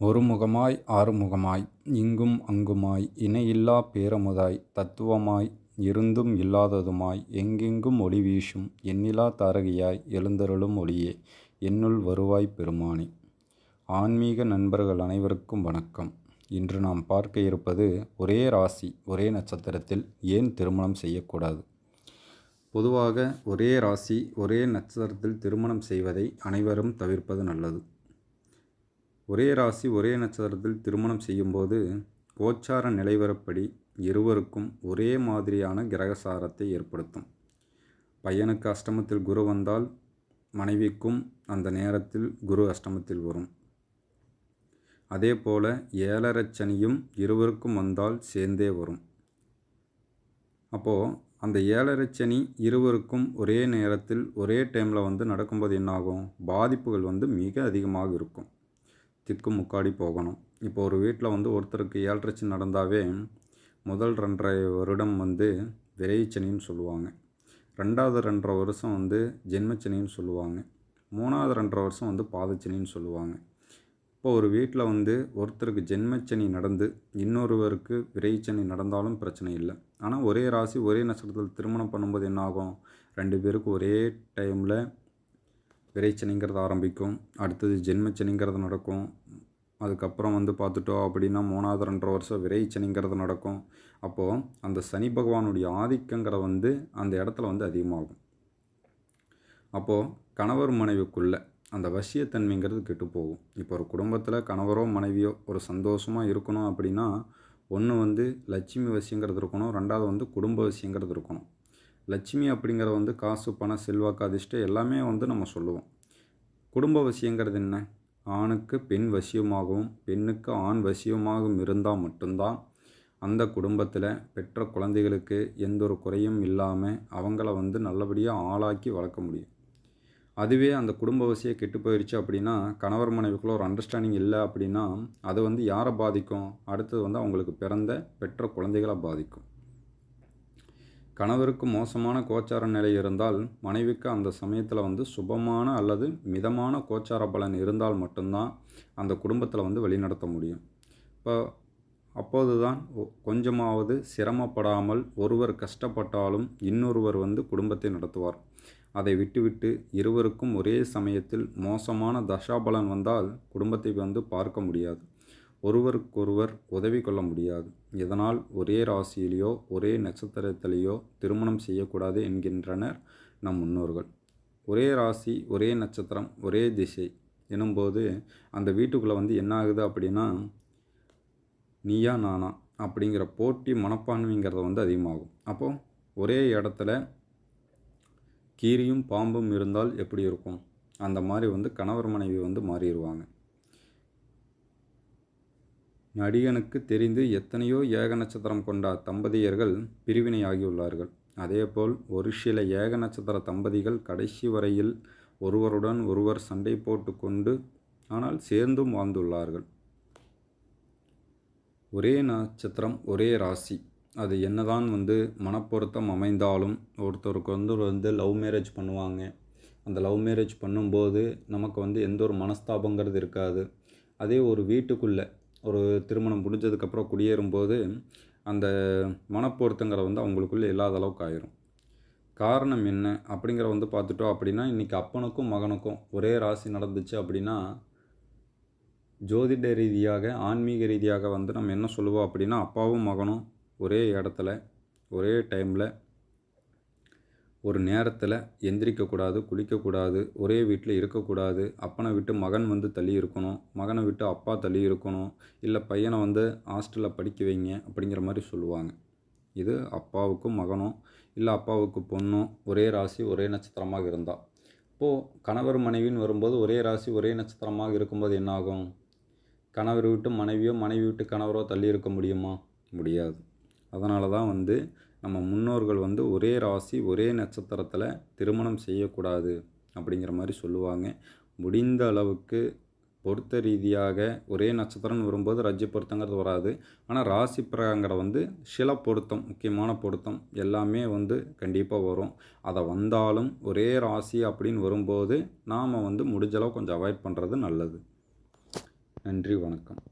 ஒருமுகமாய் ஆறுமுகமாய் இங்கும் அங்குமாய் இணையில்லா பேரமுதாய் தத்துவமாய் இருந்தும் இல்லாததுமாய் எங்கெங்கும் ஒளி வீசும் எண்ணிலா தாரகையாய் எழுந்தருளும் ஒளியே என்னுள் வருவாய் பெருமானே. ஆன்மீக நண்பர்கள் அனைவருக்கும் வணக்கம். இன்று நாம் பார்க்க இருப்பது ஒரே ராசி ஒரே நட்சத்திரத்தில் ஏன் திருமணம் செய்யக்கூடாது? பொதுவாக ஒரே ராசி ஒரே நட்சத்திரத்தில் திருமணம் செய்வதை அனைவரும் தவிர்ப்பது நல்லது. ஒரே ராசி ஒரே நட்சத்திரத்தில் திருமணம் செய்யும்போது கோச்சார நிலைவரப்படி இருவருக்கும் ஒரே மாதிரியான கிரகசாரத்தை ஏற்படுத்தும். பையனுக்கு அஷ்டமத்தில் குரு வந்தால் மனைவிக்கும் அந்த நேரத்தில் குரு அஷ்டமத்தில் வரும். அதே போல் ஏழரைச்சனியும் இருவருக்கும் வந்தால் சேர்ந்தே வரும். அப்போ அந்த ஏழரைச்சனி இருவருக்கும் ஒரே நேரத்தில் ஒரே டைமில் வந்து நடக்கும்போது என்னாகும் பாதிப்புகள் வந்து மிக அதிகமாக இருக்கும். திக்கு முக்காடி போகணும். இப்போ ஒரு வீட்டில் வந்து ஒருத்தருக்கு ஏழ்ரட்சி நடந்தாவே முதல் ரெண்டரை வருடம் வந்து விரைச்சனின்னு சொல்லுவாங்க. ரெண்டாவது ரெண்டரை வருஷம் வந்து ஜென்மச்சனின்னு சொல்லுவாங்க. மூணாவது ரெண்டரை வருஷம் வந்து பாதச்சனின்னு சொல்லுவாங்க. இப்போ ஒரு வீட்டில் வந்து ஒருத்தருக்கு ஜென்மச்சனி நடந்து இன்னொருவருக்கு விரைச்சனி நடந்தாலும் பிரச்சனை இல்லை. ஆனால் ஒரே ராசி ஒரே நட்சத்திரத்தில் திருமணம் பண்ணும்போது என்ன ஆகும்? ரெண்டு பேருக்கும் ஒரே டைமில் விரைச்சனிங்கிறது ஆரம்பிக்கும். அடுத்தது ஜென்மச்சனிங்கிறது நடக்கும். அதுக்கப்புறம் வந்து பார்த்துட்டோம் அப்படின்னா மூணாவது ரெண்டரை வருஷம் விரைச்சனிங்கிறது நடக்கும். அப்போது அந்த சனி பகவானுடைய ஆதிக்கங்கிற வந்து அந்த இடத்துல வந்து அதிகமாகும். அப்போது கணவர் மனைவிக்குள்ளே அந்த வசியத்தன்மைங்கிறது கெட்டு போகும். இப்போ ஒரு குடும்பத்தில் கணவரோ மனைவியோ ஒரு சந்தோஷமாக இருக்கணும் அப்படின்னா ஒன்று வந்து லட்சுமி வசியங்கிறது இருக்கணும். ரெண்டாவது வந்து குடும்ப வசியங்கிறது இருக்கணும். லட்சுமி அப்படிங்கிற வந்து காசு பணம் செல்வாக்கு அதிர்ஷ்டம் எல்லாமே வந்து நம்ம சொல்லுவோம். குடும்ப வசியங்கிறது என்ன? ஆணுக்கு பெண் வசியமாகவும் பெண்ணுக்கு ஆண் வசியமாகவும் இருந்தால் மட்டும்தான் அந்த குடும்பத்தில் பெற்ற குழந்தைகளுக்கு எந்த ஒரு குறையும் இல்லாமல் அவங்கள வந்து நல்லபடியாக ஆளாக்கி வளர்க்க முடியும். அதுவே அந்த குடும்ப வசியம் கெட்டு போயிடுச்சு அப்படின்னா கணவர் மனைவிக்குள்ள ஒரு அண்டர்ஸ்டாண்டிங் இல்லை அப்படின்னா அது வந்து யாரை பாதிக்கும்? அடுத்தது வந்து அவங்களுக்கு பிறந்த பெற்ற குழந்தைகளை பாதிக்கும். கணவருக்கு மோசமான கோச்சார நிலை இருந்தால் மனைவிக்கு அந்த சமயத்தில் வந்து சுபமான அல்லது மிதமான கோச்சார பலன் இருந்தால் மட்டும்தான் அந்த குடும்பத்தில் வந்து வழிநடத்த முடியும். இப்போ அப்போது தான் கொஞ்சமாவது சிரமப்படாமல் ஒருவர் கஷ்டப்பட்டாலும் இன்னொருவர் வந்து குடும்பத்தை நடத்துவார். அதை விட்டுவிட்டு இருவருக்கும் ஒரே சமயத்தில் மோசமான தசாபலன் வந்தால் குடும்பத்தை வந்து பார்க்க முடியாது. ஒருவருக்கொருவர் உதவி கொள்ள முடியாது. இதனால் ஒரே ராசியிலேயோ ஒரே நட்சத்திரத்திலேயோ திருமணம் செய்யக்கூடாது என்கின்றனர் நம் முன்னோர்கள். ஒரே ராசி ஒரே நட்சத்திரம் ஒரே திசை எனும்போது அந்த வீட்டுக்குள்ளே வந்து என்ன ஆகுது அப்படின்னா நீயா நானா அப்படிங்கிற போட்டி மனப்பான்மைங்கிறத வந்து அதிகமாகும். அப்போது ஒரே இடத்துல கீரியும் பாம்பும் இருந்தால் எப்படி இருக்கும்? அந்த மாதிரி வந்து கணவர் மனைவி வந்து மாறிடுவாங்க. நடிகனுக்கு தெரிந்து எத்தனையோ ஏக நட்சத்திரம் கொண்ட தம்பதியர்கள் பிரிவினையாகியுள்ளார்கள். அதேபோல் ஒரு சில ஏக நட்சத்திர தம்பதிகள் கடைசி வரையில் ஒருவருடன் ஒருவர் சண்டை போட்டு கொண்டு ஆனால் சேர்ந்தும் வாழ்ந்துள்ளார்கள். ஒரே நட்சத்திரம் ஒரே ராசி. அது என்னதான் வந்து மனப்பொருத்தம் அமைந்தாலும் ஒருத்தருக்கு வந்து வந்து லவ் மேரேஜ் பண்ணுவாங்க. அந்த லவ் மேரேஜ் பண்ணும்போது நமக்கு வந்து எந்த ஒரு மனஸ்தாபங்கிறது இருக்காது. அதே ஒரு வீட்டுக்குள்ளே ஒரு திருமணம் முடிஞ்சதுக்கப்புறம் குடியேறும்போது அந்த மனப்பொருத்தங்கிற வந்து அவங்களுக்குள்ளே இல்லாத அளவுக்கு ஆயிரும். காரணம் என்ன அப்படிங்கிற வந்து பார்த்துட்டோம் அப்படின்னா இன்றைக்கி அப்பனுக்கும் மகனுக்கும் ஒரே ராசி நடந்துச்சு அப்படின்னா ஜோதிட ரீதியாக ஆன்மீக ரீதியாக வந்து நம்ம என்ன சொல்லுவோம் அப்படின்னா அப்பாவும் மகனும் ஒரே இடத்துல ஒரே டைமில் ஒரு நேரத்தில் எந்திரிக்கக்கூடாது குளிக்கக்கூடாது ஒரே வீட்டில் இருக்கக்கூடாது அப்பனை விட்டு மகன் வந்து தள்ளி இருக்கணும் மகனை விட்டு அப்பா தள்ளி இருக்கணும் இல்லை பையனை வந்து ஹாஸ்டலில் படிக்க வைங்க அப்படிங்கிற மாதிரி சொல்லுவாங்க. இது அப்பாவுக்கும் மகனும் இல்லை அப்பாவுக்கு பொண்ணும் ஒரே ராசி ஒரே நட்சத்திரமாக இருந்தால் இப்போது கணவர் மனைவின்னு வரும்போது ஒரே ராசி ஒரே நட்சத்திரமாக இருக்கும்போது என்னாகும்? கணவர் விட்டு மனைவியோ மனைவி விட்டு கணவரோ தள்ளி இருக்க முடியுமா? முடியாது. அதனால தான் வந்து நம்ம முன்னோர்கள் வந்து ஒரே ராசி ஒரே நட்சத்திரத்தில் திருமணம் செய்யக்கூடாது அப்படிங்கிற மாதிரி சொல்லுவாங்க. முடிந்த அளவுக்கு பொருத்த ரீதியாக ஒரே நட்சத்திரம்னு வரும்போது ரஜ்ஜ பொருத்தங்கிறது வராது. ஆனால் ராசி பிரகாங்கிற வந்து சில பொருத்தம் முக்கியமான பொருத்தம் எல்லாமே வந்து கண்டிப்பாக வரும். அதை வந்தாலும் ஒரே ராசி அப்படின்னு வரும்போது நாம் வந்து முடிஞ்சளவு கொஞ்சம் அவாய்ட் பண்ணுறது நல்லது. நன்றி வணக்கம்.